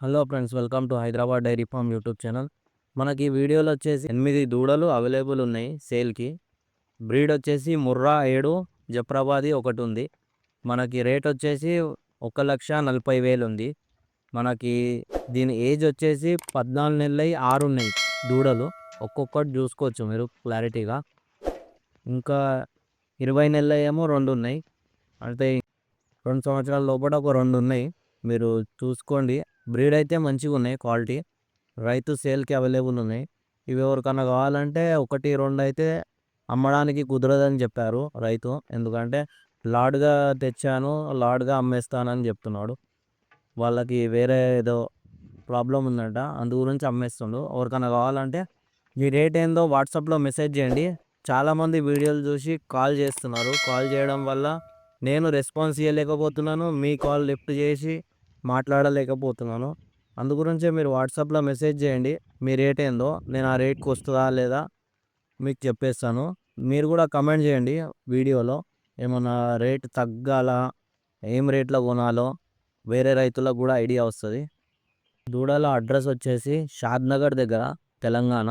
Hello friends welcome to Hyderabad dairy farm YouTube channel. మనకి ఈ వీడియోలో వచ్చేసి ఎనిమిది దూడలు అవైలబుల్ ఉన్నాయి సేల్కి. బ్రీడ్ వచ్చేసి ముర్రా ఏడు జఫ్రాబాది ఒకటి ఉంది. మనకి రేట్ వచ్చేసి ఒక లక్ష నలభై వేలు ఉంది. మనకి దీని ఏజ్ వచ్చేసి పద్నాలుగు నెలలు ఆరు ఉన్నాయి దూడలు. ఒక్కొక్కటి చూసుకోవచ్చు మీరు క్లారిటీగా. ఇంకా ఇరవై నెలలు ఏమో రెండు ఉన్నాయి. అంటే రెండు సంవత్సరాల లోపల ఒక రెండు ఉన్నాయి. మీరు చూసుకోండి. బ్రీడ్ అయితే మంచిగా ఉన్నాయి క్వాలిటీ. రైతు సేల్కి అవైలబుల్ ఉన్నాయి ఇవి ఎవరికన్నా కావాలంటే ఒకటి రెండు అయితే అమ్మడానికి కుదరదని చెప్పారు రైతు. ఎందుకంటే లాడ్గా తెచ్చాను లాడ్గా అమ్మేస్తానని చెప్తున్నాడు. వాళ్ళకి వేరే ఏదో ప్రాబ్లం ఉందంట అందు గురించి అమ్మేస్తుండు. ఎవరికన్నా కావాలంటే మీ రేట్ ఏందో వాట్సాప్లో మెసేజ్ చేయండి. చాలామంది వీడియోలు చూసి కాల్ చేస్తున్నారు. కాల్ చేయడం వల్ల నేను రెస్పాన్స్ ఇవ్వలేకపోతున్నాను మీ కాల్ లిఫ్ట్ చేసి మాట్లాడలేకపోతున్నాను. అందు గురించే మీరు వాట్సాప్లో మెసేజ్ చేయండి. మీ రేట్ ఏందో నేను ఆ రేట్కి వస్తుందా లేదా మీకు చెప్పేస్తాను. మీరు కూడా కమెంట్ చేయండి వీడియోలో. ఏమన్నా రేట్ తగ్గాల ఏం రేట్లో కొనాలో వేరే రైతులకు కూడా ఐడియా వస్తుంది. దూడల అడ్రస్ వచ్చేసి షాద్నగర్ దగ్గర తెలంగాణ.